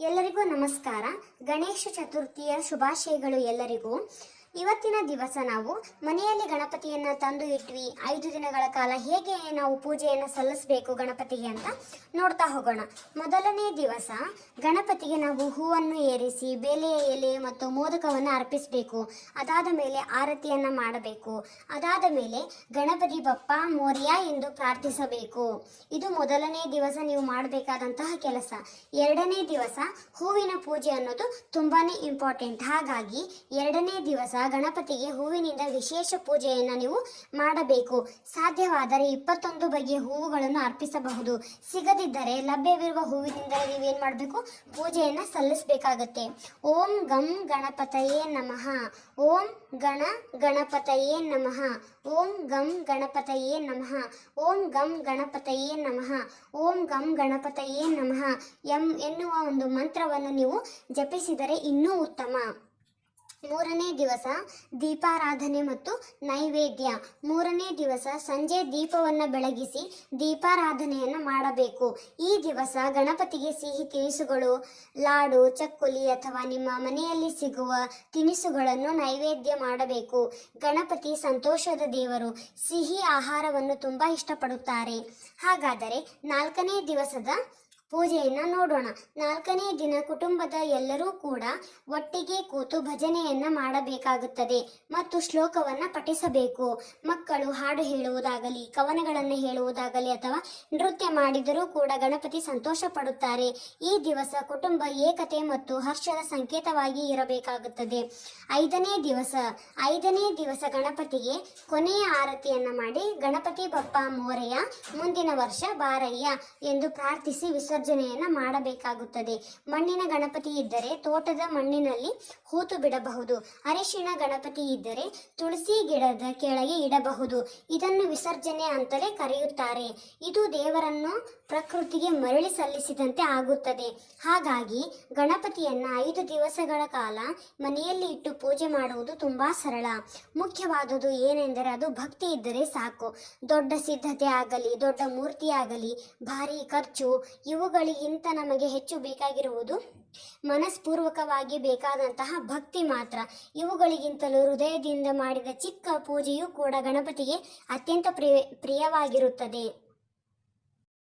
ಎಲ್ಲರಿಗೂ ನಮಸ್ಕಾರ. ಗಣೇಶ ಚತುರ್ಥಿಯ ಶುಭಾಶಯಗಳು ಎಲ್ಲರಿಗೂ. ಇವತ್ತಿನ ದಿವಸ ನಾವು ಮನೆಯಲ್ಲಿ ಗಣಪತಿಯನ್ನು ತಂದು ಇಟ್ವಿ. ಐದು ದಿನಗಳ ಕಾಲ ಹೇಗೆ ನಾವು ಪೂಜೆಯನ್ನು ಸಲ್ಲಿಸಬೇಕು ಗಣಪತಿಗೆ ಅಂತ ನೋಡ್ತಾ ಹೋಗೋಣ. ಮೊದಲನೇ ದಿವಸ ಗಣಪತಿಗೆ ನಾವು ಹೂವನ್ನು ಏರಿಸಿ ಬೇಲೆಯ ಎಲೆ ಮತ್ತು ಮೋದಕವನ್ನು ಅರ್ಪಿಸಬೇಕು. ಅದಾದ ಮೇಲೆ ಆರತಿಯನ್ನು ಮಾಡಬೇಕು. ಅದಾದ ಮೇಲೆ ಗಣಪತಿ ಬಪ್ಪ, ಮೋರ್ಯ ಎಂದು ಪ್ರಾರ್ಥಿಸಬೇಕು. ಇದು ಮೊದಲನೇ ದಿವಸ ನೀವು ಮಾಡಬೇಕಾದಂತಹ ಕೆಲಸ. ಎರಡನೇ ದಿವಸ ಹೂವಿನ ಪೂಜೆ ಅನ್ನೋದು ತುಂಬಾನೇ ಇಂಪಾರ್ಟೆಂಟ್ ಹಾಗಾಗಿ ಎರಡನೇ ದಿವಸ ಗಣಪತಿಗೆ ಹೂವಿನಿಂದ ವಿಶೇಷ ಪೂಜೆಯನ್ನು ನೀವು ಮಾಡಬೇಕು. ಸಾಧ್ಯವಾದರೆ ಇಪ್ಪತ್ತೊಂದು ಬಗೆಯ ಹೂವುಗಳನ್ನು ಅರ್ಪಿಸಬಹುದು. ಸಿಗದಿದ್ದರೆ ಲಭ್ಯವಿರುವ ಹೂವಿನಿಂದ ನೀವೇನು ಮಾಡಬೇಕು? ಪೂಜೆಯನ್ನು ಸಲ್ಲಿಸಬೇಕಾಗತ್ತೆ. ಓಂ ಗಂ ಗಣಪತಯೇ ನಮಃ. ಓಂ ಗಣ ಗಣಪತಯೇ ನಮಃ. ಓಂ ಗಂ ಗಣಪತಯೇ ನಮಃ. ಓಂ ಗಂ ಗಣಪತಯೇ ನಮಃ. ಓಂ ಗಂ ಗಣಪತಯೇ ನಮಃ. ಎಂ ಎನ್ನುವ ಒಂದು ಮಂತ್ರವನ್ನು ನೀವು ಜಪಿಸಿದರೆ ಇನ್ನೂ ಉತ್ತಮ. ಮೂರನೇ ದಿವಸ ದೀಪಾರಾಧನೆ ಮತ್ತು ನೈವೇದ್ಯ. ಮೂರನೇ ದಿವಸ ಸಂಜೆ ದೀಪವನ್ನು ಬೆಳಗಿಸಿ ದೀಪಾರಾಧನೆಯನ್ನು ಮಾಡಬೇಕು. ಈ ದಿವಸ ಗಣಪತಿಗೆ ಸಿಹಿ ತಿನಿಸುಗಳು, ಲಾಡು, ಚಕ್ಕುಲಿ ಅಥವಾ ನಿಮ್ಮ ಮನೆಯಲ್ಲಿ ಸಿಗುವ ತಿನಿಸುಗಳನ್ನು ನೈವೇದ್ಯ ಮಾಡಬೇಕು. ಗಣಪತಿ ಸಂತೋಷದ ದೇವರು ಸಿಹಿ ಆಹಾರವನ್ನು ತುಂಬ ಇಷ್ಟಪಡುತ್ತಾರೆ. ಹಾಗಾದರೆ ನಾಲ್ಕನೇ ದಿವಸದ ಪೂಜೆಯನ್ನು ನೋಡೋಣ. ನಾಲ್ಕನೇ ದಿನ ಕುಟುಂಬದ ಎಲ್ಲರೂ ಕೂಡ ಒಟ್ಟಿಗೆ ಕೂತು ಭಜನೆಯನ್ನ ಮಾಡಬೇಕಾಗುತ್ತದೆ ಮತ್ತು ಶ್ಲೋಕವನ್ನ ಪಠಿಸಬೇಕು. ಮಕ್ಕಳು ಹಾಡು ಹೇಳುವುದಾಗಲಿ, ಕವನಗಳನ್ನು ಹೇಳುವುದಾಗಲಿ ಅಥವಾ ನೃತ್ಯ ಮಾಡಿದರೂ ಕೂಡ ಗಣಪತಿ ಸಂತೋಷ ಪಡುತ್ತಾರೆ ಈ ದಿವಸ ಕುಟುಂಬ ಏಕತೆ ಮತ್ತು ಹರ್ಷದ ಸಂಕೇತವಾಗಿ ಇರಬೇಕಾಗುತ್ತದೆ. ಐದನೇ ದಿವಸ ಐದನೇ ದಿವಸ ಗಣಪತಿಗೆ ಕೊನೆಯ ಆರತಿಯನ್ನ ಮಾಡಿ ಗಣಪತಿ ಬಪ್ಪ ಮೋರೆಯ ಮುಂದಿನ ವರ್ಷ ಬಾರಯ್ಯ ಎಂದು ಪ್ರಾರ್ಥಿಸಿ ವಿಸರ್ಜನೆಯನ್ನ ಮಾಡಬೇಕಾಗುತ್ತದೆ. ಮಣ್ಣಿನ ಗಣಪತಿ ಇದ್ದರೆ ತೋಟದ ಮಣ್ಣಿನಲ್ಲಿ ಹೂತು ಬಿಡಬಹುದು. ಅರಿಶಿಣ ಗಣಪತಿ ಇದ್ದರೆ ತುಳಸಿ ಗಿಡದ ಕೆಳಗೆ ಇಡಬಹುದು. ಇದನ್ನು ವಿಸರ್ಜನೆ ಅಂತಲೇ ಕರೆಯುತ್ತಾರೆ. ಇದು ದೇವರನ್ನು ಪ್ರಕೃತಿಗೆ ಮರಳಿ ಸಲ್ಲಿಸಿದಂತೆ ಆಗುತ್ತದೆ. ಹಾಗಾಗಿ ಗಣಪತಿಯನ್ನ ಐದು ದಿವಸಗಳ ಕಾಲ ಮನೆಯಲ್ಲಿ ಇಟ್ಟು ಪೂಜೆ ಮಾಡುವುದು ತುಂಬಾ ಸರಳ. ಮುಖ್ಯವಾದುದು ಏನೆಂದರೆ ಅದು ಭಕ್ತಿ ಇದ್ದರೆ ಸಾಕು. ದೊಡ್ಡ ಸಿದ್ಧತೆ ಆಗಲಿ, ದೊಡ್ಡ ಮೂರ್ತಿ ಆಗಲಿ ಭಾರಿ ಖರ್ಚು ಇವುಗಳಿಗಿಂತ ನಮಗೆ ಹೆಚ್ಚು ಬೇಕಾಗಿರುವುದು ಮನಸ್ಪೂರ್ವಕವಾಗಿ ಬೇಕಾದಂತಹ ಭಕ್ತಿ ಮಾತ್ರ. ಇವುಗಳಿಗಿಂತಲೂ ಹೃದಯದಿಂದ ಮಾಡಿದ ಚಿಕ್ಕ ಪೂಜೆಯೂ ಕೂಡ ಗಣಪತಿಗೆ ಅತ್ಯಂತ ಪ್ರಿಯ, ಪ್ರಿಯವಾಗಿರುತ್ತದೆ.